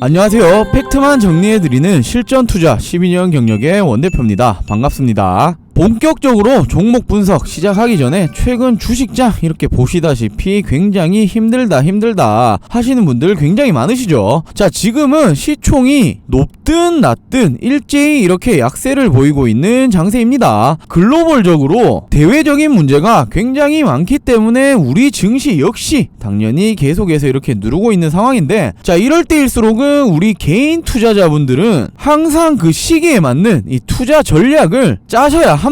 안녕하세요. 팩트만 정리해드리는 실전 투자 12년 경력의 원대표입니다. 반갑습니다. 본격적으로 종목 분석 시작하기 전에 최근 주식장 이렇게 보시다시피 굉장히 힘들다 힘들다 하시는 분들 굉장히 많으시죠. 자, 지금은 시총이 높든 낮든 일제히 이렇게 약세를 보이고 있는 장세입니다. 글로벌적으로 대외적인 문제가 굉장히 많기 때문에 우리 증시 역시 당연히 계속해서 이렇게 누르고 있는 상황인데 자, 이럴 때일수록은 우리 개인 투자자분들은 항상 그 시기에 맞는 이 투자 전략을 짜셔야 합니다.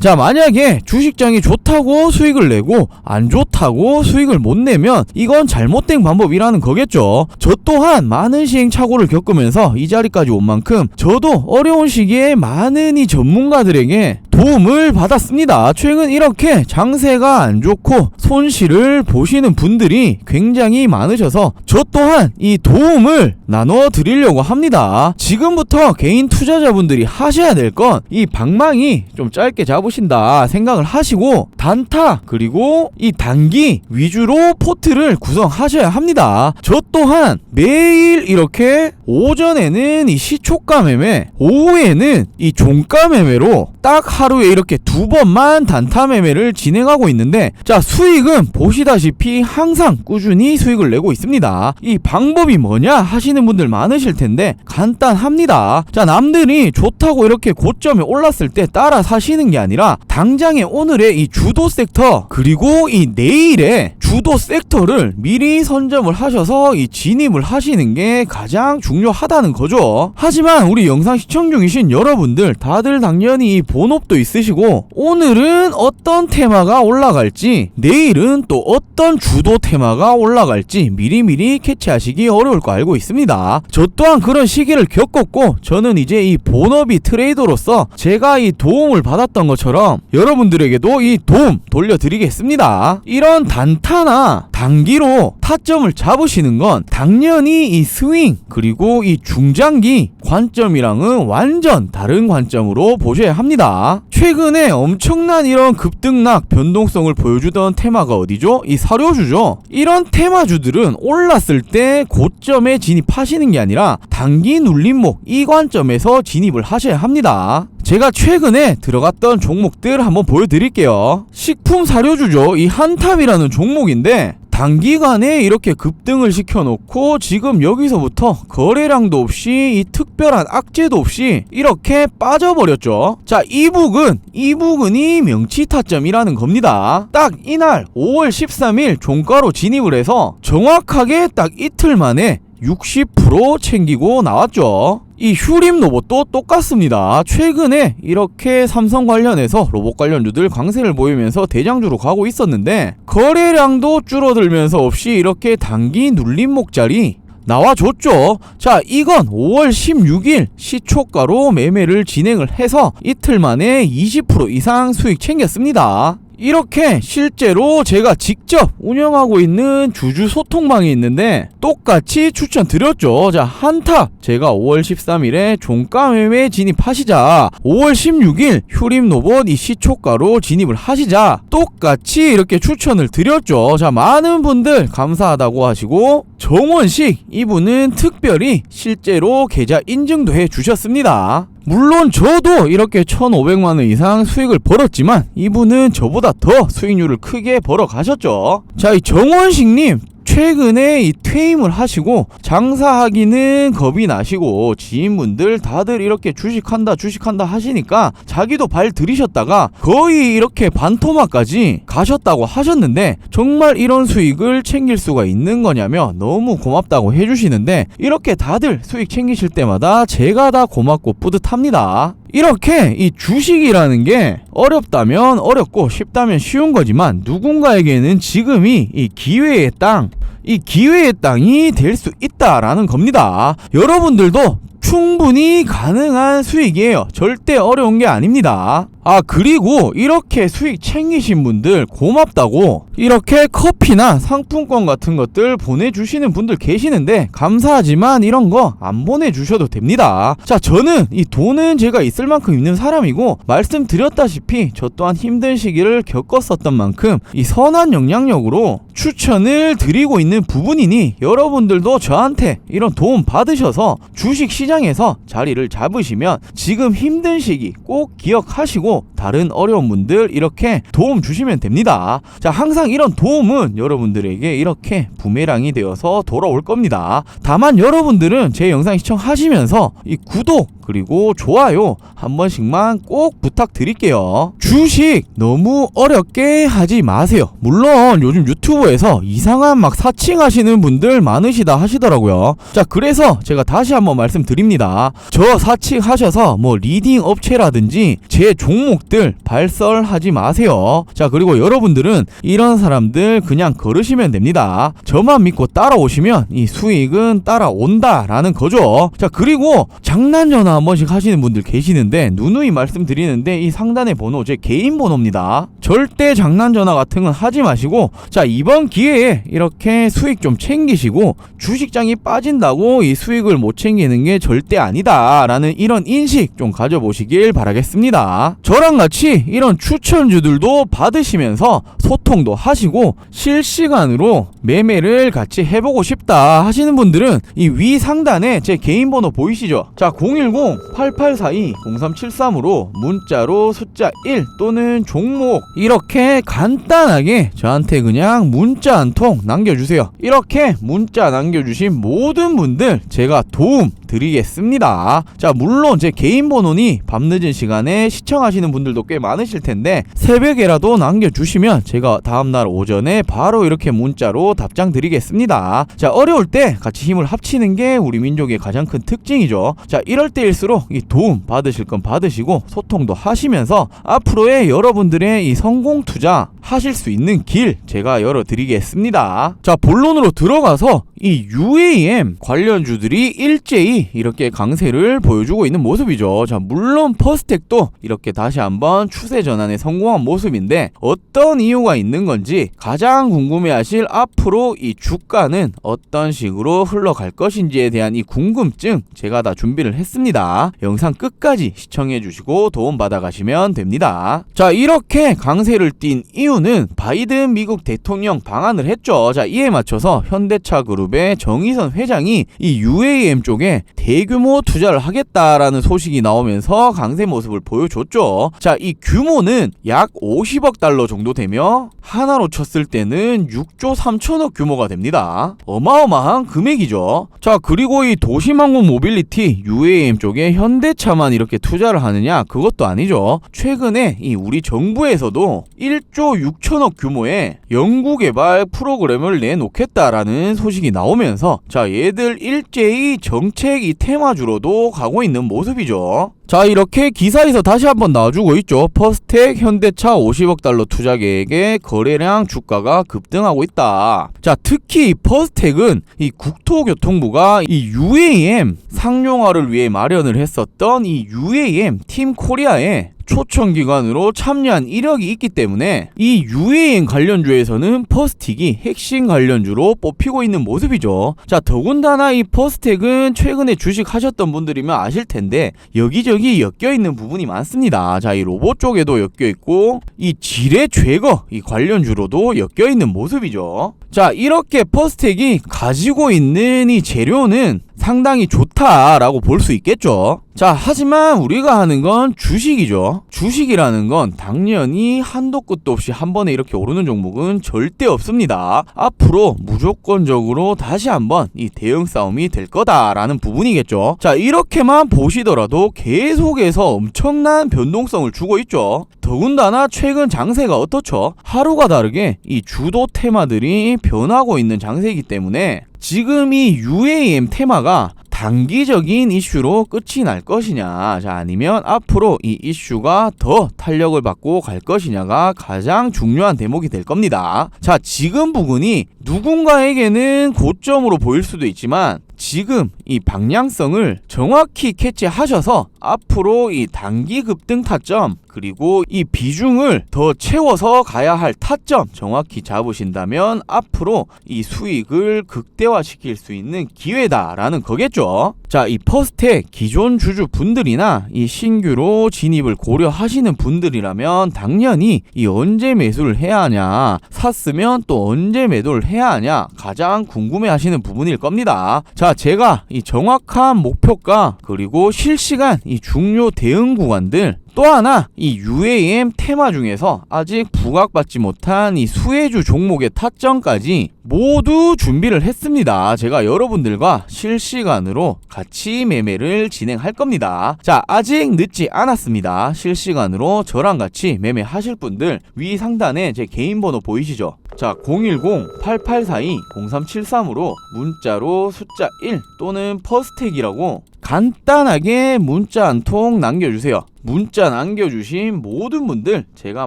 자, 만약에 주식장이 좋다고 수익을 내고 안 좋다고 수익을 못 내면 이건 잘못된 방법이라는 거겠죠. 저 또한 많은 시행착오를 겪으면서 이 자리까지 온 만큼 저도 어려운 시기에 많은 이 전문가들에게 도움을 받았습니다. 최근 이렇게 장세가 안 좋고 손실을 보시는 분들이 굉장히 많으셔서 저 또한 이 도움을 나눠 드리려고 합니다. 지금부터 개인 투자자분들이 하셔야 될 건 이 방망이 좀 짧게 잡으신다 생각을 하시고 단타 그리고 이 단기 위주로 포트를 구성하셔야 합니다. 저 또한 매일 이렇게 오전에는 이 시초가 매매, 오후에는 이 종가 매매로 딱 하루에 이렇게 두 번만 단타 매매를 진행하고 있는데 자 수익은 보시다시피 항상 꾸준히 수익을 내고 있습니다. 이 방법이 뭐냐 하시는 분들 많으실 텐데 간단합니다. 자 남들이 좋다고 이렇게 고점에 올랐을 때 따라 사시는 게 아니라 당장의 오늘의 이 주도 섹터 그리고 이 내일의 주도 섹터를 미리 선점을 하셔서 이 진입을 하시는 게 가장 중요하다는 거죠. 하지만 우리 영상 시청 중이신 여러분들 다들 당연히 이 본업도 있으시고 오늘은 어떤 테마가 올라갈지 내일은 또 어떤 주도 테마가 올라갈지 미리미리 캐치하시기 어려울 거 알고 있습니다. 저 또한 그런 시기를 겪었고 저는 이제 이 본업이 트레이더로서 제가 이 도움을 받았던 것처럼 여러분들에게도 이 도움 돌려드리겠습니다. 이런 단타나 단기로 타점을 잡으시는 건 당연히 이 스윙 그리고 이 중장기 관점이랑은 완전 다른 관점으로 보셔야 합니다. 최근에 엄청난 이런 급등락 변동성을 보여주던 테마가 어디죠? 이 사료주죠. 이런 테마주들은 올랐을 때 고점에 진입하시는 게 아니라 단기 눌림목 이 관점에서 진입을 하셔야 합니다. 제가 최근에 들어갔던 종목들 한번 보여드릴게요. 식품 사료주죠. 이 한탑이라는 종목인데 단기간에 이렇게 급등을 시켜놓고 지금 여기서부터 거래량도 없이 이 특별한 악재도 없이 이렇게 빠져버렸죠. 자, 이북은 이북은이 명치 타점이라는 겁니다. 딱 이날 5월 13일 종가로 진입을 해서 정확하게 딱 이틀 만에 60% 챙기고 나왔죠. 이 휴림 로봇도 똑같습니다. 최근에 이렇게 삼성 관련해서 로봇 관련주들 강세를 보이면서 대장주로 가고 있었는데 거래량도 줄어들면서 없이 이렇게 단기 눌림목 자리 나와줬죠. 자, 이건 5월 16일 시초가로 매매를 진행을 해서 이틀 만에 20% 이상 수익 챙겼습니다. 이렇게 실제로 제가 직접 운영하고 있는 주주 소통방이 있는데 똑같이 추천드렸죠. 자, 한탑 제가 5월 13일에 종가 매매 진입하시자 5월 16일 휴림 로봇 이 시초가로 진입을 하시자 똑같이 이렇게 추천을 드렸죠. 자, 많은 분들 감사하다고 하시고 정원식 이분은 특별히 실제로 계좌 인증도 해 주셨습니다. 물론 저도 이렇게 1,500만원 이상 수익을 벌었지만 이분은 저보다 더 수익률을 크게 벌어 가셨죠. 자, 이 정원식님 최근에 이 퇴임을 하시고 장사하기는 겁이 나시고 지인분들 다들 이렇게 주식한다 주식한다 하시니까 자기도 발 들이셨다가 거의 이렇게 반토막까지 가셨다고 하셨는데 정말 이런 수익을 챙길 수가 있는 거냐며 너무 고맙다고 해주시는데 이렇게 다들 수익 챙기실 때마다 제가 다 고맙고 뿌듯합니다. 이렇게 이 주식이라는 게 어렵다면 어렵고 쉽다면 쉬운 거지만 누군가에게는 지금이 이 기회의 땅, 이 기회의 땅이 될 수 있다라는 겁니다. 여러분들도 충분히 가능한 수익이에요. 절대 어려운 게 아닙니다. 아 그리고 이렇게 수익 챙기신 분들 고맙다고 이렇게 커피나 상품권 같은 것들 보내주시는 분들 계시는데 감사하지만 이런 거 안 보내주셔도 됩니다. 자 저는 이 돈은 제가 있을 만큼 있는 사람이고 말씀드렸다시피 저 또한 힘든 시기를 겪었었던 만큼 이 선한 영향력으로 추천을 드리고 있는 부분이니 여러분들도 저한테 이런 도움 받으셔서 주식 시장에서 자리를 잡으시면 지금 힘든 시기 꼭 기억하시 고 다른 어려운 분들 이렇게 도움 주시면 됩니다. 자, 항상 이런 도움은 여러분들에게 이렇게 부메랑이 되어서 돌아올 겁니다. 다만 여러분들은 제 영상 시청하시면서 이 구독 그리고 좋아요 한 번씩만 꼭 부탁드릴게요. 주식 너무 어렵게 하지 마세요. 물론 요즘 유튜브에서 이상한 막 사칭하시는 분들 많으시다 하시더라고요. 자, 그래서 제가 다시 한번 말씀드립니다. 저 사칭하셔서 뭐 리딩 업체라든지 제 종목들 발설하지 마세요. 자, 그리고 여러분들은 이런 사람들 그냥 걸으시면 됩니다. 저만 믿고 따라오시면 이 수익은 따라온다라는 거죠. 자, 그리고 장난 전화 한 번씩 하시는 분들 계시는데 누누이 말씀드리는데 이 상단의 번호 제 개인 번호입니다. 절대 장난 전화 같은 건 하지 마시고 자, 이번 기회에 이렇게 수익 좀 챙기시고 주식장이 빠진다고 이 수익을 못 챙기는 게 절대 아니다 라는 이런 인식 좀 가져보시길 바라겠습니다. 저랑 같이 이런 추천주들도 받으시면서 소통도 하시고 실시간으로 매매를 같이 해보고 싶다 하시는 분들은 이 위 상단에 제 개인 번호 보이시죠? 자, 010-8842-0373으로 문자로 숫자 1 또는 종목 이 렇게 간단하게 저한테 그냥 문자 한 통 남겨주세요. 이렇게 문자 남겨주신 모든 분들 제가 도움 드리겠습니다. 자, 물론 제 개인 번호니 밤늦은 시간에 시청하시는 분들도 꽤 많으실 텐데 새벽에라도 남겨주시면 제가 다음날 오전에 바로 이렇게 문자로 답장 드리겠습니다. 자, 어려울 때 같이 힘을 합치는 게 우리 민족의 가장 큰 특징이죠. 자, 이럴 때일수록 이 도움 받으실 건 받으시고 소통도 하시면서 앞으로의 여러분들의 이 성공 투자 하실 수 있는 길 제가 열어드리겠습니다. 자, 본론으로 들어가서 이 UAM 관련주들이 일제히 이렇게 강세를 보여주고 있는 모습이죠. 자, 물론 퍼스텍도 이렇게 다시 한번 추세 전환에 성공한 모습인데 어떤 이유가 있는 건지 가장 궁금해하실 앞으로 이 주가는 어떤 식으로 흘러갈 것인지에 대한 이 궁금증 제가 다 준비를 했습니다. 영상 끝까지 시청해 주시고 도움 받아 가시면 됩니다. 자, 이렇게 강세를 띈 이유는 바이든 미국 대통령 방한을 했죠. 자, 이에 맞춰서 현대차 그룹 의 정의선 회장이 이 UAM 쪽에 대규모 투자를 하겠다라는 소식이 나오면서 강세 모습을 보여줬죠. 자, 이 규모는 약 50억 달러 정도 되며 하나로 쳤을 때는 6조 3천억 규모가 됩니다. 어마어마한 금액이죠. 자, 그리고 이 도시망공 모빌리티 UAM 쪽에 현대차만 이렇게 투자를 하느냐? 그것도 아니죠. 최근에 이 우리 정부에서도 1조 6천억 규모의 연구개발 프로그램을 내놓겠다라는 소식이 나 오면서 자, 얘들 일제히 정책 이 테마주로도 가고 있는 모습이죠. 자 이렇게 기사에서 다시 한번 나와주고 있죠 퍼스텍 현대차 50억 달러 투자 계획에 거래량 주가가 급등하고 있다 자 특히 이 퍼스텍은 이 국토교통부가 이 UAM 상용화를 위해 마련을 했었던 이 UAM 팀 코리아에 초청 기관으로 참여한 이력이 있기 때문에 이 UAM 관련주에서는 퍼스틱이 핵심 관련주로 뽑히고 있는 모습이죠. 자, 더군다나 이 퍼스텍은 최근에 주식 하셨던 분들이면 아실 텐데 여기저기 엮여 있는 부분이 많습니다. 자, 이 로봇 쪽에도 엮여 있고 이 지뢰 제거 이 관련주로도 엮여 있는 모습이죠. 자, 이렇게 퍼스텍이 가지고 있는 이 재료는 상당히 좋다라고 볼 수 있겠죠. 자, 하지만 우리가 하는 건 주식이죠. 주식이라는 건 당연히 한도 끝도 없이 한 번에 이렇게 오르는 종목은 절대 없습니다. 앞으로 무조건적으로 다시 한번 이 대응 싸움이 될 거다라는 부분이겠죠. 자, 이렇게만 보시더라도 계속해서 엄청난 변동성을 주고 있죠. 더군다나 최근 장세가 어떻죠? 하루가 다르게 이 주도 테마들이 변하고 있는 장세이기 때문에 지금 이 UAM 테마가 단기적인 이슈로 끝이 날 것이냐, 자 아니면 앞으로 이 이슈가 더 탄력을 받고 갈 것이냐가 가장 중요한 대목이 될 겁니다. 자 지금 부분이 누군가에게는 고점으로 보일 수도 있지만 지금 이 방향성을 정확히 캐치하셔서 앞으로 이 단기 급등 타점 그리고 이 비중을 더 채워서 가야 할 타점 정확히 잡으신다면 앞으로 이 수익을 극대화시킬 수 있는 기회다라는 거겠죠. 자, 이 퍼스텍 기존 주주 분들이나 이 신규로 진입을 고려하시는 분들이라면 당연히 이 언제 매수를 해야 하냐, 샀으면 또 언제 매도를 해야 하냐 가장 궁금해 하시는 부분일 겁니다. 자, 제가 이 정확한 목표가 그리고 실시간 이 중요 대응 구간들 또 하나 이 UAM 테마 중에서 아직 부각받지 못한 이 수혜주 종목의 타점까지 모두 준비를 했습니다. 제가 여러분들과 실시간으로 같이 매매를 진행할 겁니다. 자, 아직 늦지 않았습니다. 실시간으로 저랑 같이 매매하실 분들 위 상단에 제 개인 번호 보이시죠? 자, 010-8842-0373으로 문자로 숫자 1 또는 퍼스텍이라고 간단하게 문자 한 통 남겨주세요. 문자 남겨주신 모든 분들 제가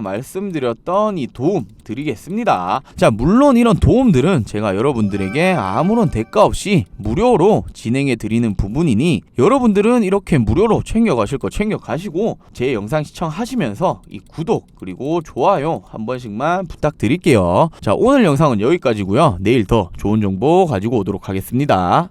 말씀드렸던 이 도움 드리겠습니다. 자, 물론 이런 도움들은 제가 여러분들에게 아무런 대가 없이 무료로 진행해 드리는 부분이니 여러분들은 이렇게 무료로 챙겨가실 거 챙겨가시고 제 영상 시청하시면서 이 구독 그리고 좋아요 한 번씩만 부탁드릴게요. 자, 오늘 영상은 여기까지고요. 내일 더 좋은 정보 가지고 오도록 하겠습니다.